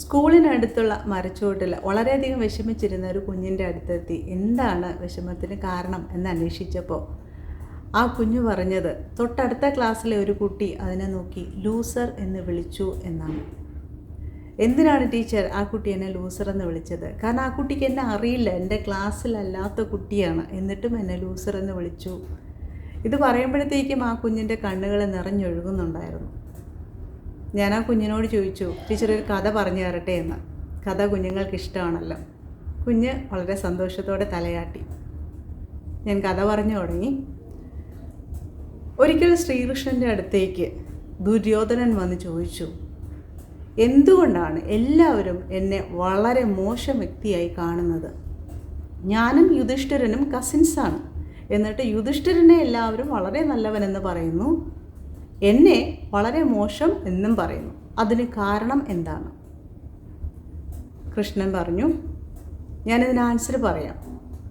സ്കൂളിനടുത്തുള്ള മരച്ചുവട്ടിൽ വളരെയധികം വിഷമിച്ചിരുന്ന ഒരു കുഞ്ഞിന്റെ അടുത്തെത്തി. എന്താണ് വിഷമത്തിന് കാരണം എന്ന് അന്വേഷിച്ചപ്പോൾ ആ കുഞ്ഞു പറഞ്ഞത് തൊട്ടടുത്ത ക്ലാസ്സിലെ ഒരു കുട്ടി അതിനെ നോക്കി ലൂസർ എന്ന് വിളിച്ചു എന്നാണ്. എന്തിനാണ് ടീച്ചർ ആ കുട്ടി എന്നെ ലൂസർ എന്ന് വിളിച്ചത്? കാരണം ആ കുട്ടിക്ക് എന്നെ അറിയില്ല എന്റെ ക്ലാസ്സിലല്ലാത്ത കുട്ടിയാണ് എന്നിട്ടും എന്നെ ലൂസർ എന്ന് വിളിച്ചു. ഇത് പറയുമ്പോഴത്തേക്കും ആ കുഞ്ഞിന്റെ കണ്ണുകൾ നിറഞ്ഞൊഴുകുന്നുണ്ടായിരുന്നു. ഞാൻ ആ കുഞ്ഞിനോട് ചോദിച്ചു ടീച്ചർ ഒരു കഥ പറഞ്ഞു തരട്ടെ എന്ന്. കഥ കുഞ്ഞുങ്ങൾക്ക് ഇഷ്ടമാണല്ലോ. കുഞ്ഞ് വളരെ സന്തോഷത്തോടെ തലയാട്ടി. ഞാൻ കഥ പറഞ്ഞു തുടങ്ങി. ഒരിക്കൽ ശ്രീകൃഷ്ണന്റെ അടുത്തേക്ക് ദുര്യോധനൻ വന്ന് ചോദിച്ചു എന്തുകൊണ്ടാണ് എല്ലാവരും എന്നെ വളരെ മോശം വ്യക്തിയായി കാണുന്നത്? ഞാനും യുധിഷ്ഠിരനും കസിൻസാണ് എന്നിട്ട് യുധിഷ്ഠിരനെ എല്ലാവരും വളരെ നല്ലവനെന്ന് പറയുന്നു. എന്നെ വളരെ മോശം എന്നും പറയുന്നു. അതിന് കാരണം എന്താണ്? കൃഷ്ണൻ പറഞ്ഞു ഞാനിതിന് ആൻസർ പറയാം.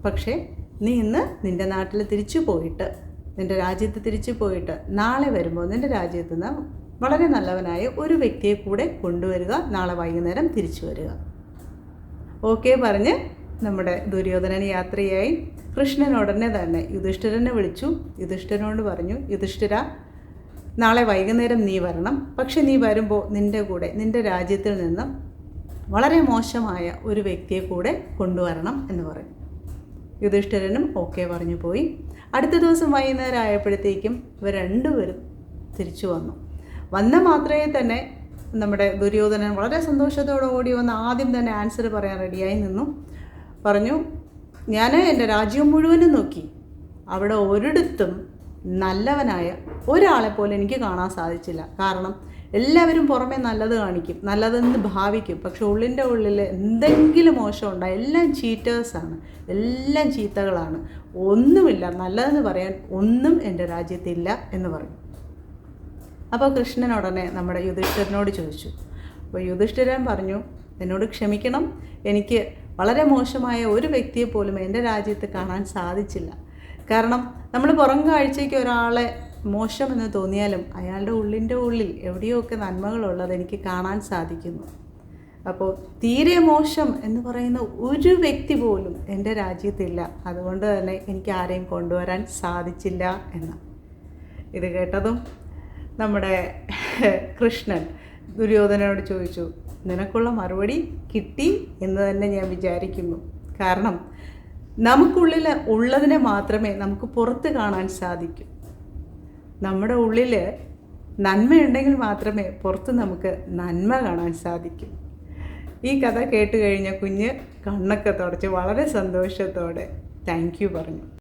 പക്ഷേ നീ ഇന്ന് നിന്റെ നാട്ടിൽ തിരിച്ചു പോയിട്ട് നിന്റെ രാജ്യത്ത് തിരിച്ചു പോയിട്ട് നാളെ വരുമ്പോൾ നിന്റെ രാജ്യത്ത് നിന്ന് വളരെ നല്ലവനായ ഒരു വ്യക്തിയെ കൂടെ കൊണ്ടുവരിക നാളെ വൈകുന്നേരം തിരിച്ചു വരിക. ഓക്കെ പറഞ്ഞ് നമ്മുടെ ദുര്യോധനൻ യാത്രയായി. കൃഷ്ണൻ ഉടനെ തന്നെ യുധിഷ്ഠിരനെ വിളിച്ചു. യുധിഷ്ഠിരനോട് പറഞ്ഞു യുധിഷ്ഠിര നാളെ വൈകുന്നേരം നീ വരണം. പക്ഷെ നീ വരുമ്പോൾ നിന്റെ കൂടെ നിന്റെ രാജ്യത്തിൽ നിന്നും വളരെ മോശമായ ഒരു വ്യക്തിയെ കൂടെ കൊണ്ടുവരണം എന്ന് പറഞ്ഞു യുധിഷ്ഠിരനും ഓക്കെ പറഞ്ഞു പോയി. അടുത്ത ദിവസം വൈകുന്നേരം ആയപ്പോഴത്തേക്കും ഇവർ രണ്ടുപേരും തിരിച്ചു വന്നു. വന്ന മാത്രമേ തന്നെ നമ്മുടെ ദുര്യോധനൻ വളരെ സന്തോഷത്തോടെ ഓടി വന്ന് ആദ്യം തന്നെ ആൻസർ പറയാൻ റെഡിയായി നിന്നു. പറഞ്ഞു ഞാൻ എന്റെ രാജ്യം മുഴുവനും നോക്കി. അവിടെ ഒരിടത്തും നല്ലവനായ ഒരാളെ പോലും എനിക്ക് കാണാൻ സാധിച്ചില്ല. കാരണം എല്ലാവരും പുറമേ നല്ലത് കാണിക്കും നല്ലതെന്ന് ഭാവിക്കും. പക്ഷെ ഉള്ളിന്റെ ഉള്ളിൽ എന്തെങ്കിലും മോശം ഉണ്ടായി എല്ലാം ചീറ്റേഴ്സാണ് എല്ലാം ചീത്തകളാണ്. ഒന്നുമില്ല നല്ലതെന്ന് പറയാൻ ഒന്നും എന്റെ രാജ്യത്തില്ല എന്ന് പറയും. അപ്പോൾ കൃഷ്ണൻ ഉടനെ നമ്മുടെ യുധിഷ്ഠിരനോട് ചോദിച്ചു. അപ്പോൾ യുധിഷ്ഠിരൻ പറഞ്ഞു എന്നോട് ക്ഷമിക്കണം. എനിക്ക് വളരെ മോശമായ ഒരു വ്യക്തിയെ പോലും എന്റെ രാജ്യത്ത് കാണാൻ സാധിച്ചില്ല. കാരണം നമ്മൾ പുറം കാഴ്ചയ്ക്ക് ഒരാളെ മോശമെന്ന് തോന്നിയാലും അയാളുടെ ഉള്ളിന്റെ ഉള്ളിൽ എവിടെയൊക്കെ നന്മകളുള്ളത് എനിക്ക് കാണാൻ സാധിക്കുന്നു. അപ്പോൾ തീരെ മോശം എന്ന് പറയുന്ന ഒരു വ്യക്തി പോലും എന്റെ രാജ്യത്തില്ല. അതുകൊണ്ട് തന്നെ എനിക്ക് ആരെയും കൊണ്ടുവരാൻ സാധിച്ചില്ല എന്ന്. ഇത് കേട്ടതും നമ്മുടെ കൃഷ്ണൻ ദുര്യോധനോട് ചോദിച്ചു നിനക്കുള്ള മറുപടി കിട്ടി എന്ന് തന്നെ ഞാൻ വിചാരിക്കുന്നു. കാരണം നമുക്കുള്ളിൽ ഉള്ളതിനെ മാത്രമേ നമുക്ക് പുറത്ത് കാണാൻ സാധിക്കൂ. നമ്മുടെ ഉള്ളിൽ നന്മയുണ്ടെങ്കിൽ മാത്രമേ പുറത്ത് നമുക്ക് നന്മ കാണാൻ സാധിക്കൂ. ഈ കഥ കേട്ട് കഴിഞ്ഞ കുഞ്ഞ് കണ്ണൊക്കെ തുടച്ച് വളരെ സന്തോഷത്തോടെ താങ്ക് യു പറഞ്ഞു.